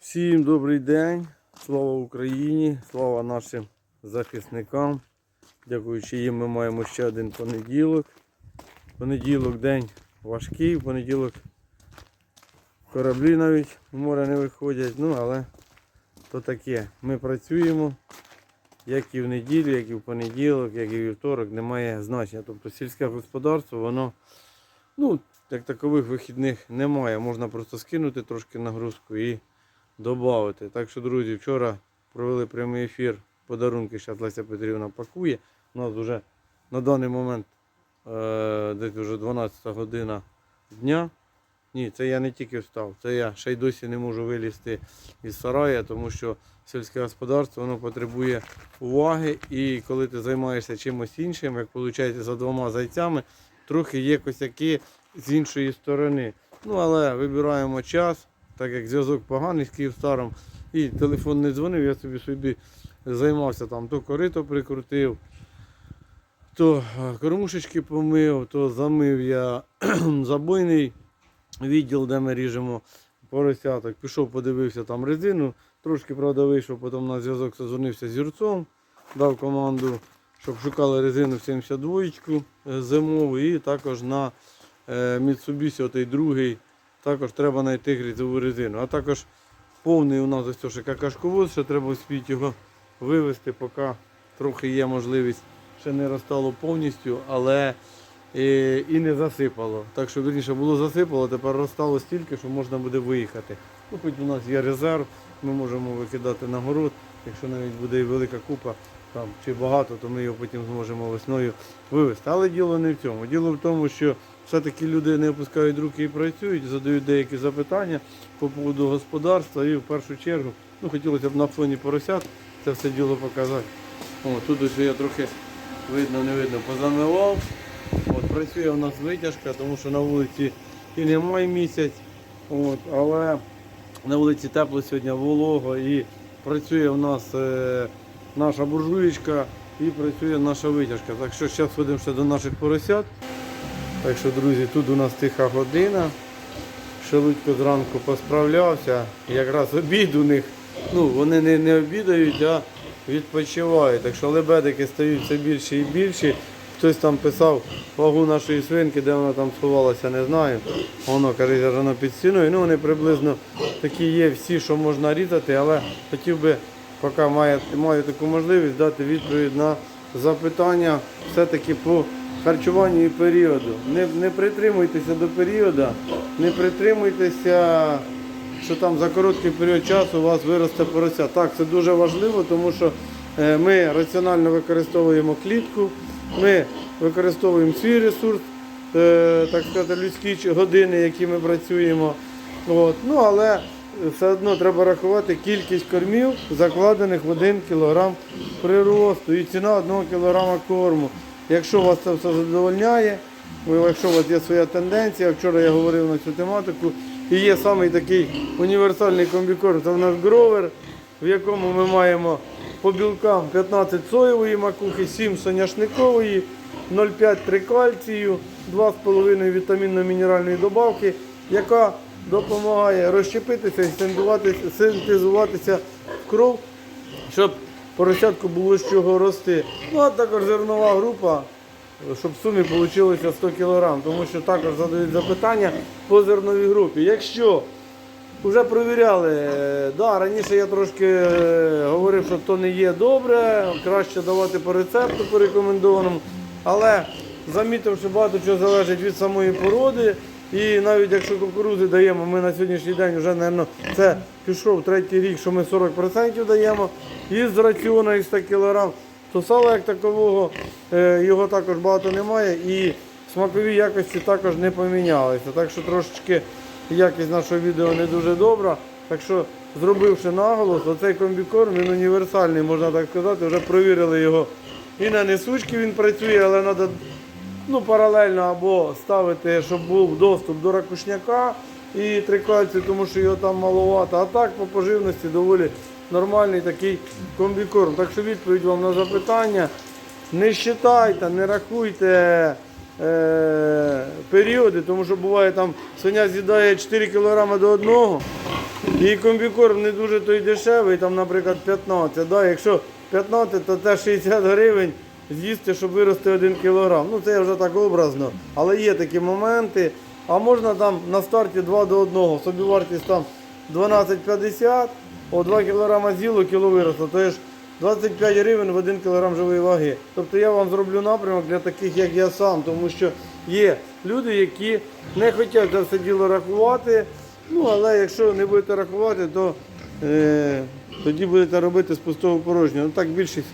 Всім добрий день, слава Україні, слава нашим захисникам. Дякуючи їм, ми маємо ще один понеділок. Понеділок день важкий, понеділок кораблі навіть в море не виходять. Ну, але то таке. Ми працюємо, як і в неділю, як і в понеділок, як і в вівторок, немає значення. Тобто сільське господарство, воно, ну, як такових вихідних немає. Можна просто скинути трошки нагрузку і додати. Так що, друзі, вчора провели прямий ефір. Подарунки зараз Леся Петрівна пакує. У нас вже на даний момент е, десь вже 12 година дня. Ні, це я не тільки встав, це я ще й досі не можу вилізти із сарая, тому що сільське господарство воно потребує уваги. І коли ти займаєшся чимось іншим, як виходить за двома зайцями, трохи є косяки з іншої сторони. Ну, але вибираємо час, так як зв'язок поганий з Київстаром, і телефон не дзвонив, я собі собі займався там, то корито прикрутив, то е, кормушечки помив, то замив я забойний відділ, де ми ріжемо поросяток. Пішов, подивився там резину, трошки правда вийшов, потім на зв'язок созвонився з Юрцом, дав команду, щоб шукали резину 72 е, зимову і також на е, Mitsubishi, отей другий, також треба знайти грізову резину. А також повний у нас ось ще какашковоз, ще треба успіти його вивезти, поки трохи є можливість. Ще не розтало повністю, але і, і не засипало. Так що вірніше було засипало, тепер розтало стільки, що можна буде виїхати. Ну, хоч у нас є резерв, ми можемо викидати на город. Якщо навіть буде і велика купа там, чи багато, то ми його потім зможемо весною вивезти. Але діло не в цьому. Діло в тому, що все-таки люди не опускають руки і працюють, задають деякі запитання по поводу господарства і в першу чергу ну, хотілося б на фоні поросят це все діло показати. О, тут ось я трохи видно, не видно, позамивав. От, працює у нас витяжка, тому що на вулиці і немає місяць. От, але на вулиці тепло сьогодні, волого і працює у нас е, наша буржуєчка і працює наша витяжка. Так що зараз ходимо ще до наших поросят. Так що, друзі, тут у нас тиха година. Шелудько зранку посправлявся. Якраз обід у них. Ну, вони не, не обідають, а відпочивають. Так що лебедики стають все більше і більше. Хтось там писав вагу нашої свинки, де вона там сховалася, не знаю. Воно каже, воно під стіною. Ну вони приблизно такі є всі, що можна різати, але хотів би, поки маю, маю таку можливість, дати відповідь на запитання все-таки по харчуванню і періоду. Не, не притримуйтеся до періоду, не притримуйтеся, що там за короткий період часу у вас виросте порося. Так, це дуже важливо, тому що е, ми раціонально використовуємо клітку, ми використовуємо свій ресурс, е, так сказати, людські години, які ми працюємо. От. Ну, але все одно треба рахувати кількість кормів, закладених в 1 кг приросту і ціна 1 кг корму. Якщо вас це все задовольняє, якщо у вас є своя тенденція, вчора я говорив на цю тематику, і є самий такий універсальний комбікорм, це в нас гровер, в якому ми маємо по білкам 15 соєвої макухи, 7 соняшникової, 0,5 трикальцію, 2,5 вітамінно-мінеральної добавки, яка допомагає розщепитися і синтезуватися, в кров, щоб поросятку було з чого рости. Ну а також зернова група, щоб в сумі вийшло 100 кг, тому що також задають запитання по зерновій групі. Якщо вже провіряли, да, раніше я трошки е, говорив, що то не є добре, краще давати по рецепту по рекомендованому, але замітив, що багато чого залежить від самої породи. І навіть якщо кукурузи даємо, ми на сьогоднішній день вже, мабуть, це пішов третій рік, що ми 40% даємо із раціону із 100 кг, то сала як такового е, його також багато немає і смакові якості також не помінялися. Так що трошечки якість нашого відео не дуже добра. Так що, зробивши наголос, оцей комбікорм він універсальний, можна так сказати, вже провірили його. І на несучки він працює, але треба ну, паралельно або ставити, щоб був доступ до ракушняка і трикальцію, тому що його там маловато. А так по поживності доволі нормальний такий комбікорм. Так що відповідь вам на запитання. Не считайте, не рахуйте е, періоди, тому що буває там свиня з'їдає 4 кг до одного. І комбікорм не дуже той дешевий, там, наприклад, 15. Да? Якщо 15, то це 60 гривень з'їсти, щоб вирости 1 кілограм. Ну це вже так образно. Але є такі моменти. А можна там на старті 2 до 1. Собівартість там 12,50, о 2 кілограма з'їло, кіло виросло. То є ж 25 гривень в 1 кілограм живої ваги. Тобто я вам зроблю напрямок для таких, як я сам, тому що є люди, які не хочуть це все діло рахувати. Ну, але якщо не будете рахувати, то е, тоді будете робити з пустого порожнього. Ну так більшість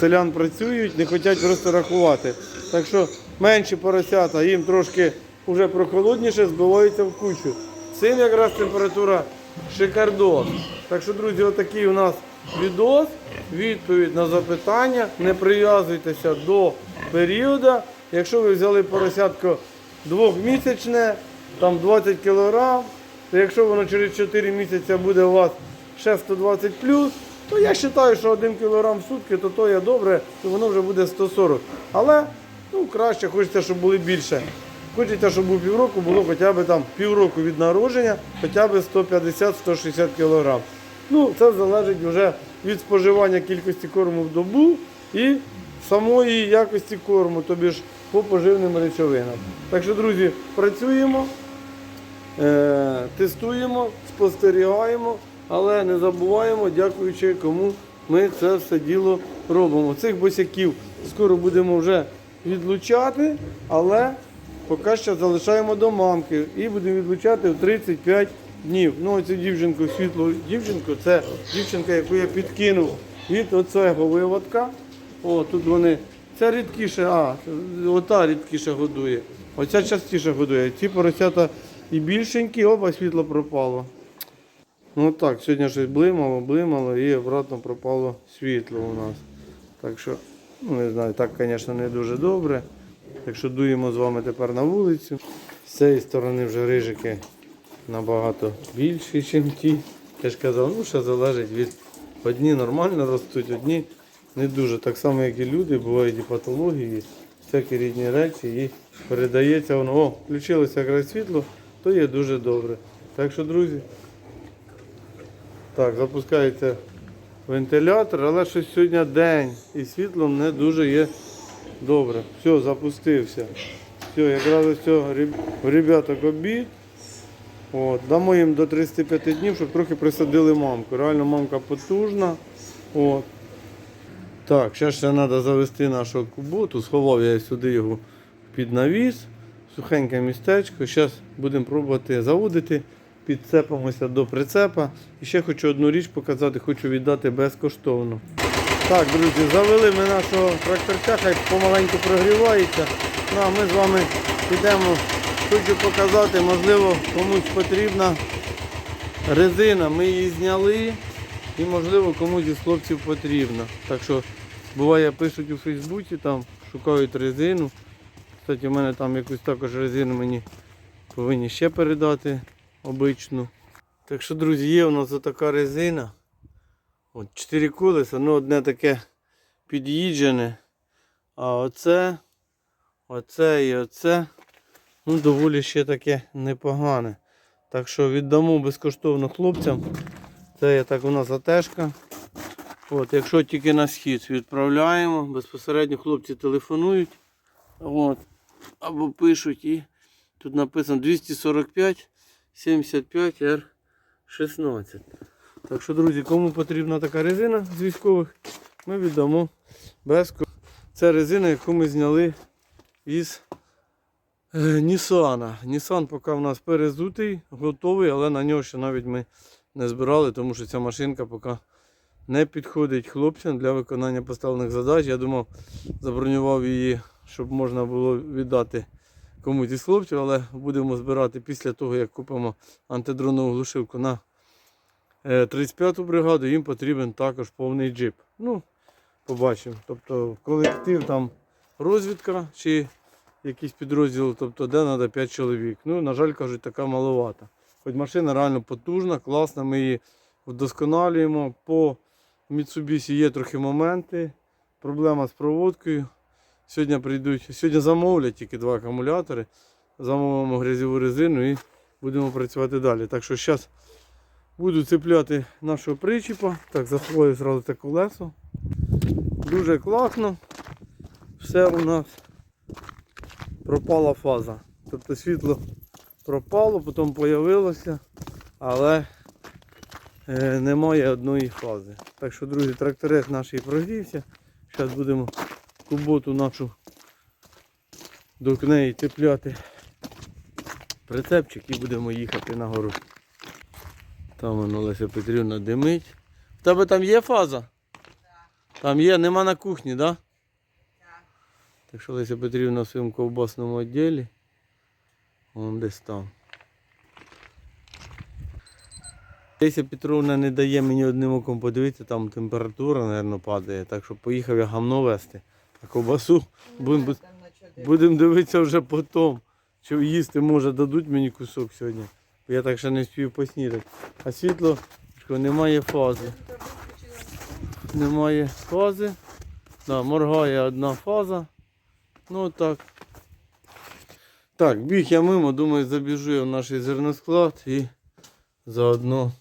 селян працюють, не хочуть просто рахувати. Так що менші поросята, їм трошки вже прохолодніше, збиваються в кучу. Цим якраз температура шикардос. Так що, друзі, отакий у нас відос, відповідь на запитання. Не прив'язуйтеся до періоду. Якщо ви взяли поросятко двохмісячне, там 20 кг, то якщо воно через 4 місяці буде у вас ще 120 то я вважаю, що 1 кг в сутки, то то є добре, то воно вже буде 140. Але ну, краще хочеться, щоб були більше. Хочеться, щоб у півроку було хоча б там півроку від народження, хоча б 150-160 кг. Ну, це залежить вже від споживання кількості корму в добу і самої якості корму, тобі ж по поживним речовинам. Так що, друзі, працюємо, е, тестуємо, спостерігаємо, але не забуваємо, дякуючи кому ми це все діло робимо. Цих босяків скоро будемо вже відлучати, але поки що залишаємо до мамки і будемо відлучати в 35 днів. Ну, оцю дівчинку, світлу дівчинку, це дівчинка, яку я підкинув від оцього виводка. О, тут вони. Ця рідкіше, а, ота рідкіше годує. Оця частіше годує. Ці поросята і більшенькі, оба світло пропало. Ну так, сьогодні щось блимало, блимало і обратно пропало світло у нас. Так що, ну не знаю, так, звісно, не дуже добре. Так що дуємо з вами тепер на вулицю. З цієї сторони вже рижики набагато більші, ніж ті. Я ж казав, ну ще залежить від одні нормально ростуть, одні не дуже. Так само, як і люди, бувають і патології, всякі рідні речі, і передається воно. О, включилося якраз світло, то є дуже добре. Так що, друзі, так, запускається вентилятор, але щось сьогодні день і світлом не дуже є добре. Все, запустився. Все, якраз ось цього ребяток обід. От, дамо їм до 35 днів, щоб трохи присадили мамку. Реально мамка потужна. От. Так, зараз ще треба завести нашого куботу. Сховав я сюди його під навіс. Сухеньке містечко. Зараз будемо пробувати заводити. Підцепимося до прицепа. І ще хочу одну річ показати, хочу віддати безкоштовно. Так, друзі, завели ми нашого тракторця, хай помаленьку прогрівається. Ну, а ми з вами підемо. Хочу показати, можливо, комусь потрібна резина. Ми її зняли і, можливо, комусь із хлопців потрібна. Так що буває, пишуть у Фейсбуці, там шукають резину. Кстати, у мене там якусь також резину мені повинні ще передати обичну. Так що, друзі, є у нас така резина. От чотири колеса, ну одне таке під'їджене. А оце, оце і оце, ну доволі ще таке непогане. Так що віддамо безкоштовно хлопцям. Це є так у нас атешка. От, якщо тільки на схід відправляємо, безпосередньо хлопці телефонують. От, або пишуть і тут написано 245 75 R 16. Так що, друзі, кому потрібна така резина з військових, ми віддамо без Це резина, яку ми зняли із е, Нісана. Нісан поки в нас перезутий, готовий, але на нього ще навіть ми не збирали, тому що ця машинка поки не підходить хлопцям для виконання поставлених задач. Я думав, забронював її, щоб можна було віддати комусь із хлопців, але будемо збирати після того, як купимо антидронову глушилку на е, 35-ту бригаду, їм потрібен також повний джип. Ну, побачимо. Тобто колектив там розвідка чи якийсь підрозділ, тобто де треба 5 чоловік. Ну, на жаль, кажуть, така маловата. Хоч машина реально потужна, класна, ми її вдосконалюємо. По Mitsubishi є трохи моменти. Проблема з проводкою. Сьогодні прийдуть, сьогодні замовлять тільки два акумулятори. Замовимо грязьову резину і будемо працювати далі. Так що зараз Буду цепляти нашого причіпа. Так, заховаю зразу це колесо. Дуже класно. Все у нас пропала фаза. Тобто світло пропало, потім з'явилося, але е, немає одної фази. Так що, друзі, тракторець наш прогрівся. Зараз будемо куботу нашу до неї цепляти прицепчик і будемо їхати на гору. Там воно Леся Петрівна димить. В тебе там є фаза? Там є, нема на кухні, так? Да? Так що Леся Петрівна в своєму ковбасному відділі. Вон десь там. Леся Петровна не дає мені одним оком подивитися, там температура, мабуть, падає. Так що поїхав я гамно вести. А ковбасу будемо будем дивитися вже потім. Чи їсти може дадуть мені кусок сьогодні. Бо я так ще не спів поснідати. А світло немає фази. Немає фази. Да, моргає одна фаза. Ну так. Так, біг я мимо, думаю, забіжу я в наш зерносклад і заодно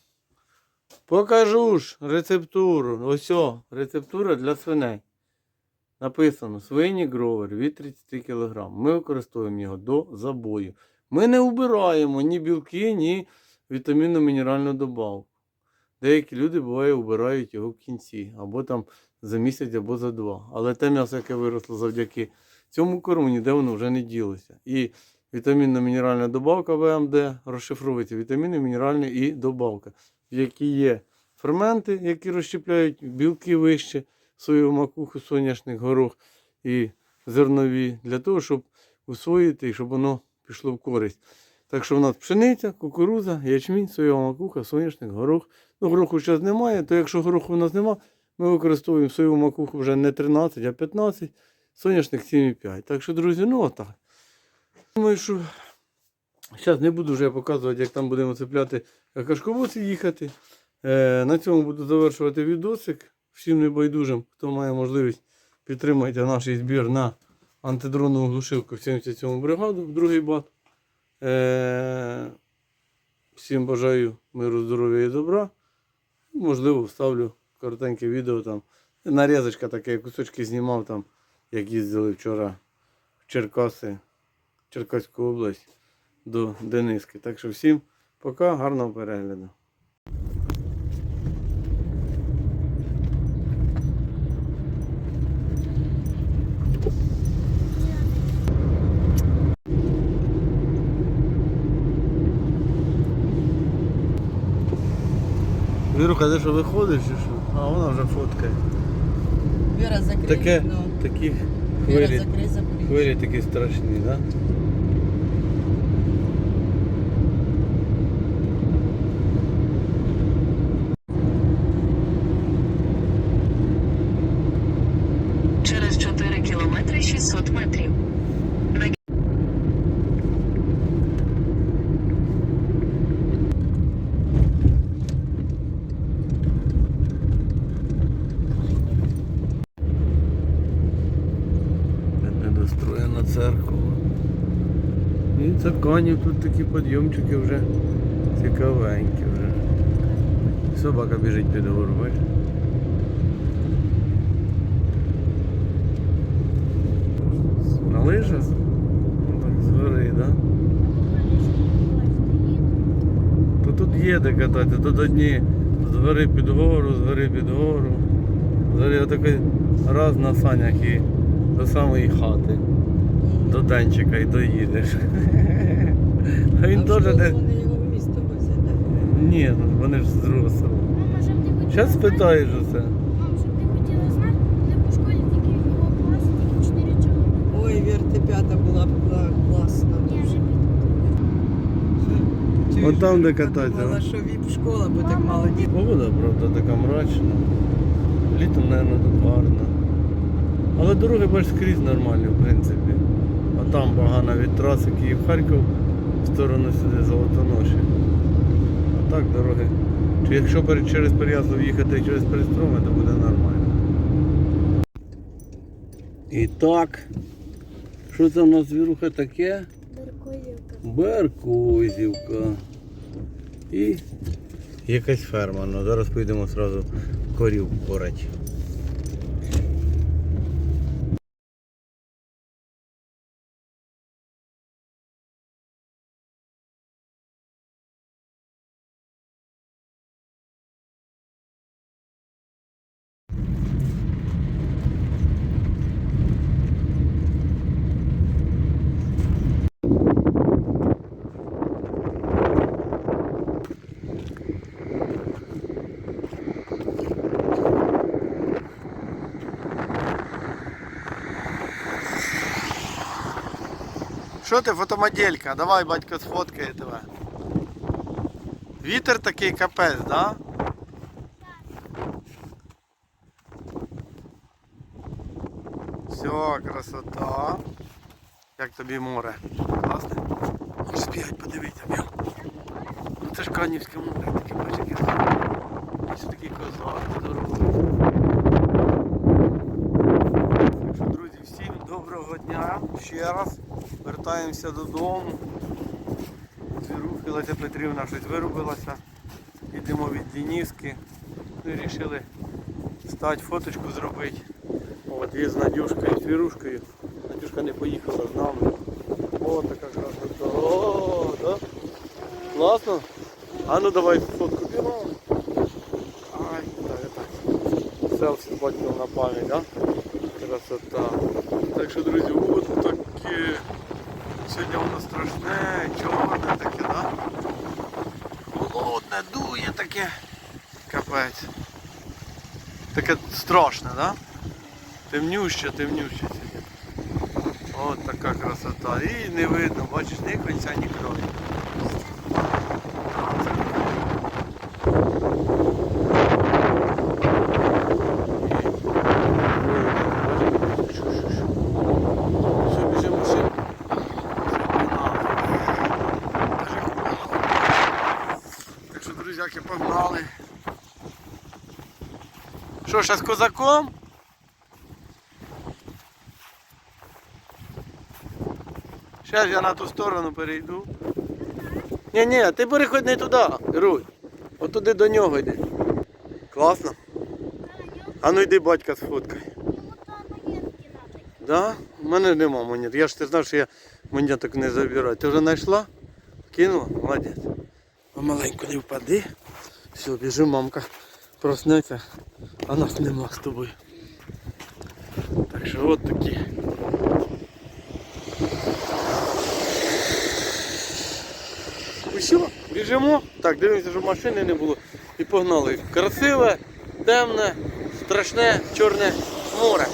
покажу ж рецептуру. Ось о, рецептура для свиней. Написано свині гровер від 30 кг. Ми використовуємо його до забою. Ми не убираємо ні білки, ні вітамінно-мінеральну добавку. Деякі люди буває убирають його в кінці, або там за місяць, або за два. Але те м'ясо, яке виросло завдяки цьому корму, ніде воно вже не ділося. І вітамінно-мінеральна добавка ВМД розшифровується вітаміни, мінеральні і добавка, в якій є ферменти, які розщепляють білки вище, соєву макуху, соняшник, горох і зернові, для того, щоб усвоїти і щоб воно пішло в користь. Так що в нас пшениця, кукуруза, ячмінь, соєва макуха, соняшник, горох. Ну, гороху зараз немає, то якщо гороху у нас немає, ми використовуємо соєву макуху вже не 13, а 15, соняшник 7,5. Так що, друзі, ну отак. Думаю, що зараз не буду вже показувати, як там будемо цепляти кашковоці їхати. Е, на цьому буду завершувати відосик. Всім небайдужим, хто має можливість, підтримайте наш збір на антидронову глушилку в 77 бригаду, в другий бат. Е, всім бажаю миру, здоров'я і добра. Можливо, вставлю коротеньке відео там. Нарізочка таке, кусочки знімав там, як їздили вчора в Черкаси, Черкаську область до Дениски. Так що всім пока, гарного перегляду. Віруха, де що виходиш чи що? А вона вже фоткає. Віра закрий Таке, вікно. такі Віра, хвилі, закрий закрий. хвилі такі страшні, так? Да? Церква. І це тут такі підйомчики вже цікавенькі вже. Собака біжить під гору, бачиш? На лижах? Ну, Так, з гори, так? Да? То тут є де кататися, тут одні з гори під гору, з під гору. Гори отакий раз на санях і до самої хати, до денчика і доїдеш. А він теж так? Ні, ну вони ж з другого села. Мама, щоб ти хотіла Зараз знати, спитаєш оце. Мам, щоб ти хотіла знати, ми по школі тільки в його класі тільки 4 чоловіка. Ой, Вір, ти п'ята була б була класна. Я вже Чуєш, От там, де кататися, Думала, що віп-школа, бо так мало дітей. Погода, правда, така мрачна. Літом, мабуть, тут гарно. Але дороги бач скрізь нормальні, в принципі. Там погано від траси Київ-Харків в сторону сюди Золотоноші. А так дороги. Чи якщо через Переяслав їхати через Перестроми, то буде нормально. І так. Що це в нас звіруха таке? Беркоївка. Беркузівка. І Якась ферма, ну зараз поїдемо одразу корів порати. Що ти, фотомоделька? Давай батько сфоткає тебе. Вітер такий капець, да? Все, красота. Як тобі море? Класне? Можеш бігати, подивитися, бігом. Ну це ж Канівське море, таке бачиш, яке. Ось такий козак, здоровий. Так що, друзі, всім доброго дня. Ще раз вертаємося додому. Звірухи Леся Петрівна щось виробилася. Йдемо від Дініски. Вирішили стати фоточку зробити. От є з Надюшкою, з Вірушкою. Надюшка не поїхала з нами. О, така красота. О, да? Класно? А ну давай фотку бігом. Ай, так, так. Селфі з на пам'ять, да? Красота. Так що, друзі, от таке. Сьогодні воно страшне, чорне таке, да? Холодне, дує таке. Капець. Таке страшне, да? Темнюще, темнюще сьогодні. От така красота. І не видно, бачиш, ні кінця, ні краю. Все, біжимо машин. Так що, друзяки, погнали. Що, ще з козаком? Зараз я на ту сторону перейду. Ні, ні, ти переходь не туди, Рудь. От туди до нього йди. Класно? А ну йди батька сфоткай. Да? У мене нема монет. Я ж ти знав, що я монеток не забираю. Ти вже знайшла? Кинула? Молодець. Помаленьку не впади. Все, біжи, мамка проснеться, а нас нема з тобою. Так що от такі. Все, біжимо. Так, дивимося, щоб машини не було. І погнали. Красиве, темне, страшне, чорне море.